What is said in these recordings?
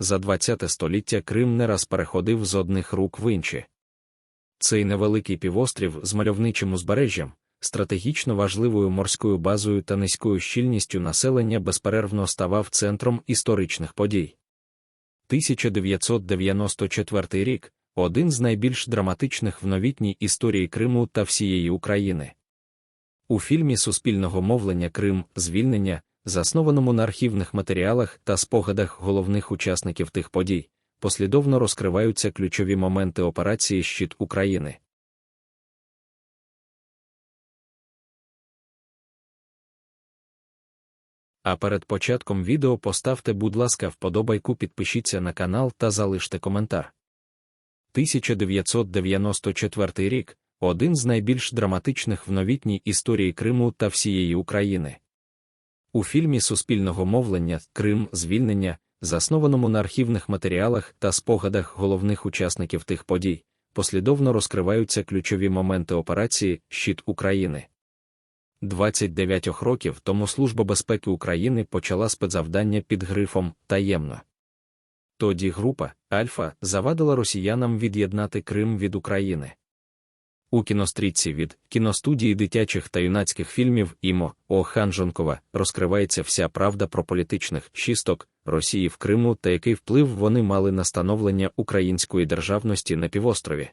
за ХХ століття Крим не раз переходив з одних рук в інші. Цей невеликий півострів з мальовничим узбережжям, стратегічно важливою морською базою та низькою щільністю населення безперервно ставав центром історичних подій. 1994 рік один з найбільш драматичних в новітній історії Криму та всієї України. У фільмі Суспільного мовлення Крим звільнення, заснованому на архівних матеріалах та спогадах головних учасників тих подій, послідовно розкриваються ключові моменти операції Щит України. А перед початком відео поставте, будь ласка, вподобайку, підпишіться на канал та залиште коментар. 1994 рік один з найбільш драматичних в новітній історії Криму та всієї України. У фільмі Суспільного мовлення Крим звільнення, заснованому на архівних матеріалах та спогадах головних учасників тих подій, послідовно розкриваються ключові моменти операції Щит України. 29 років тому Служба безпеки України почала спецзавдання під грифом таємно. Тоді група Альфа завадила росіянам від'єднати Крим від України. У кінострічці від кіностудії дитячих та юнацьких фільмів Імо О. Ханжонкова розкривається вся правда про політичних чисток Росії в Криму та який вплив вони мали на становлення української державності на півострові.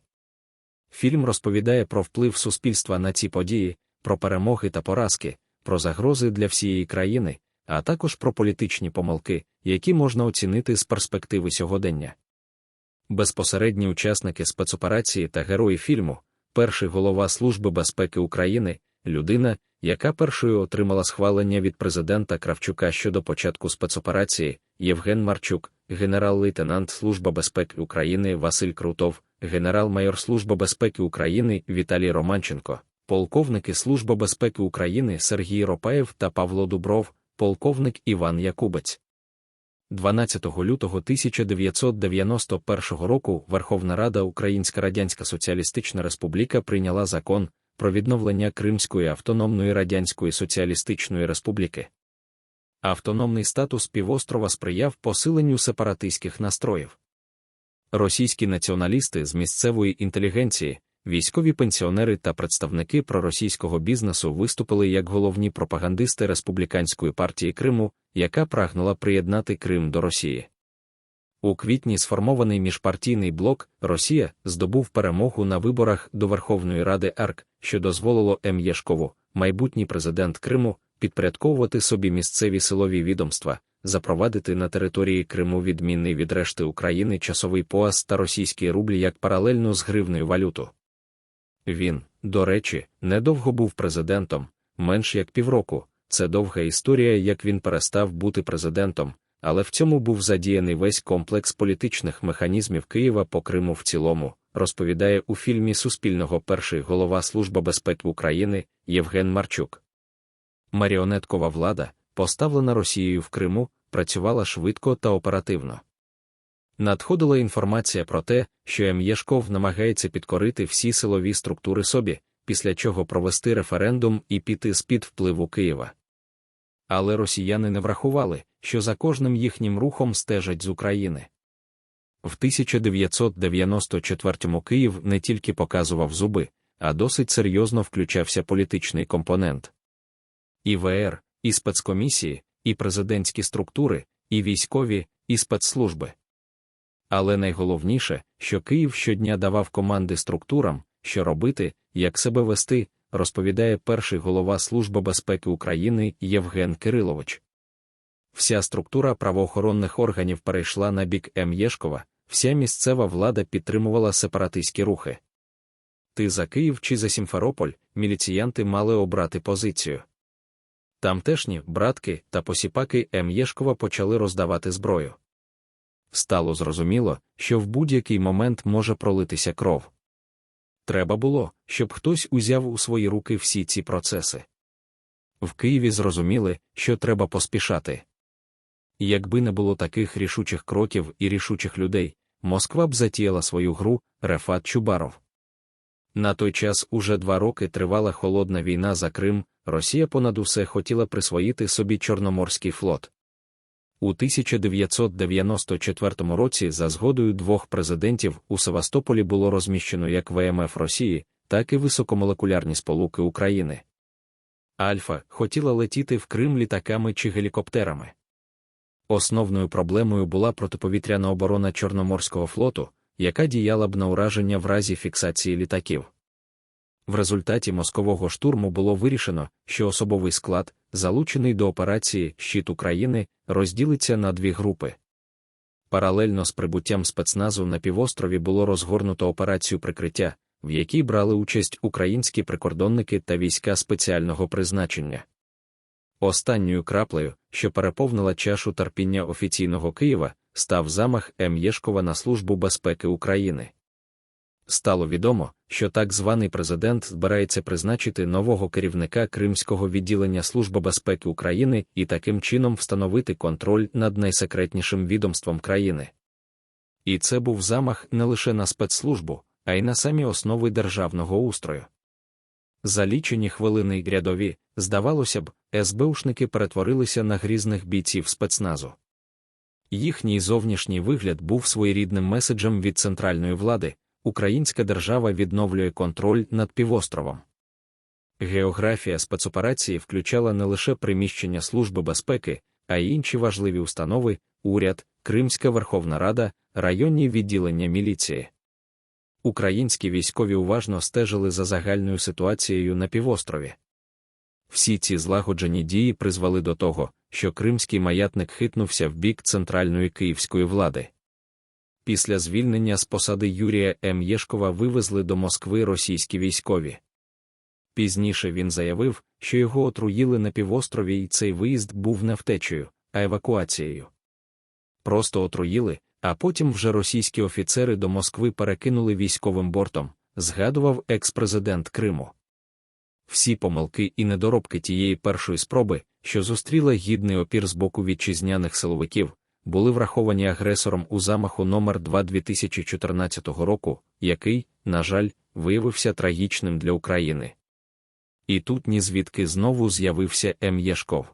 Фільм розповідає про вплив суспільства на ці події, про перемоги та поразки, про загрози для всієї країни, а також про політичні помилки, які можна оцінити з перспективи сьогодення. Безпосередні учасники спецоперації та герої фільму, перший голова Служби безпеки України, людина, яка першою отримала схвалення від президента Кравчука щодо початку спецоперації, Євген Марчук, генерал-лейтенант Служби безпеки України Василь Крутов, генерал-майор Служби безпеки України Віталій Романченко, полковники Служби безпеки України Сергій Ропаєв та Павло Дубров, полковник Іван Якубець. 12 лютого 1991 року Верховна Рада Українська Радянська Соціалістична Республіка прийняла закон про відновлення Кримської автономної Радянської Соціалістичної Республіки. Автономний статус півострова сприяв посиленню сепаратистських настроїв. Російські націоналісти з місцевої інтелігенції, військові пенсіонери та представники проросійського бізнесу виступили як головні пропагандисти республіканської партії Криму, яка прагнула приєднати Крим до Росії. У квітні сформований міжпартійний блок Росія здобув перемогу на виборах до Верховної Ради АРК, що дозволило М. Єшкову, майбутній президент Криму, підпорядковувати собі місцеві силові відомства, запровадити на території Криму відмінний від решти України часовий пояс та російський рубль як паралельну з гривною валюту. Він, до речі, недовго був президентом, менш як півроку. Це довга історія, як він перестав бути президентом, але в цьому був задіяний весь комплекс політичних механізмів Києва по Криму в цілому, розповідає у фільмі Суспільного перший голова Служби безпеки України Євген Марчук. Маріонеткова влада, поставлена Росією в Криму, працювала швидко та оперативно. Надходила інформація про те, що М. Єшков намагається підкорити всі силові структури собі, після чого провести референдум і піти з-під впливу Києва. Але росіяни не врахували, що за кожним їхнім рухом стежать з України. В 1994-му Київ не тільки показував зуби, а досить серйозно включався політичний компонент. І ВР, і спецкомісії, і президентські структури, і військові, і спецслужби. Але найголовніше, що Київ щодня давав команди структурам, що робити, як себе вести, розповідає перший голова Служби безпеки України Євген Кирилович. Вся структура правоохоронних органів перейшла на бік М. Єшкова, вся місцева влада підтримувала сепаратистські рухи. Ти за Київ чи за Сімферополь, міліціянти мали обрати позицію. Тамтешні братки та посіпаки М. Єшкова почали роздавати зброю. Стало зрозуміло, що в будь-який момент може пролитися кров. Треба було, щоб хтось узяв у свої руки всі ці процеси. В Києві зрозуміли, що треба поспішати. Якби не було таких рішучих кроків і рішучих людей, Москва б затіяла свою гру Рефат Чубаров. На той час уже два роки тривала холодна війна за Крим, Росія понад усе хотіла присвоїти собі Чорноморський флот. У 1994 році за згодою двох президентів у Севастополі було розміщено як ВМФ Росії, так і високомолекулярні сполуки України. Альфа хотіла летіти в Крим літаками чи гелікоптерами. Основною проблемою була протиповітряна оборона Чорноморського флоту, яка діяла б на ураження в разі фіксації літаків. В результаті мозкового штурму було вирішено, що особовий склад, залучений до операції Щит України, розділиться на дві групи. Паралельно з прибуттям спецназу на півострові було розгорнуто операцію прикриття, в якій брали участь українські прикордонники та війська спеціального призначення. Останньою краплею, що переповнила чашу терпіння офіційного Києва, став замах М. Єшкова на Службу безпеки України. Стало відомо, що так званий президент збирається призначити нового керівника Кримського відділення Служби безпеки України і таким чином встановити контроль над найсекретнішим відомством країни. І це був замах не лише на спецслужбу, а й на самі основи державного устрою. За лічені хвилини й рядові, здавалося б, СБУшники перетворилися на грізних бійців спецназу. Їхній зовнішній вигляд був своєрідним меседжем від центральної влади, Українська держава відновлює контроль над півостровом. Географія спецоперації включала не лише приміщення Служби безпеки, а й інші важливі установи, уряд, Кримська Верховна Рада, районні відділення міліції. Українські військові уважно стежили за загальною ситуацією на півострові. Всі ці злагоджені дії призвели до того, що кримський маятник хитнувся в бік центральної київської влади. Після звільнення з посади Юрія М. Єшкова вивезли до Москви російські військові. Пізніше він заявив, що його отруїли на півострові, і цей виїзд був не втечею, а евакуацією. Просто отруїли, а потім вже російські офіцери до Москви перекинули військовим бортом, згадував екс-президент Криму. Всі помилки і недоробки тієї першої спроби, що зустріла гідний опір з боку вітчизняних силовиків, були враховані агресором у замаху номер 2 2014 року, який, на жаль, виявився трагічним для України. І тут ні звідки знову з'явився М. Єшков.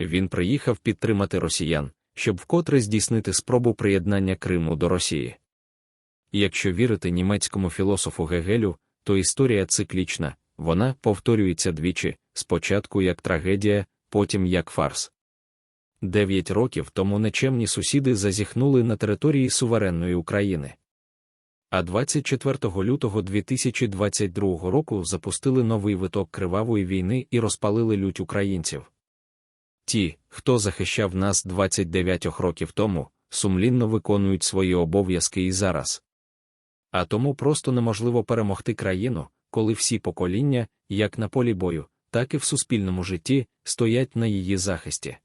Він приїхав підтримати росіян, щоб вкотре здійснити спробу приєднання Криму до Росії. Якщо вірити німецькому філософу Гегелю, то історія циклічна, вона повторюється двічі спочатку як трагедія, потім як фарс. Дев'ять років тому нечемні сусіди зазіхнули на території суверенної України. А 24 лютого 2022 року запустили новий виток кривавої війни і розпалили лють українців. Ті, хто захищав нас 29 років тому, сумлінно виконують свої обов'язки і зараз. А тому просто неможливо перемогти країну, коли всі покоління, як на полі бою, так і в суспільному житті, стоять на її захисті.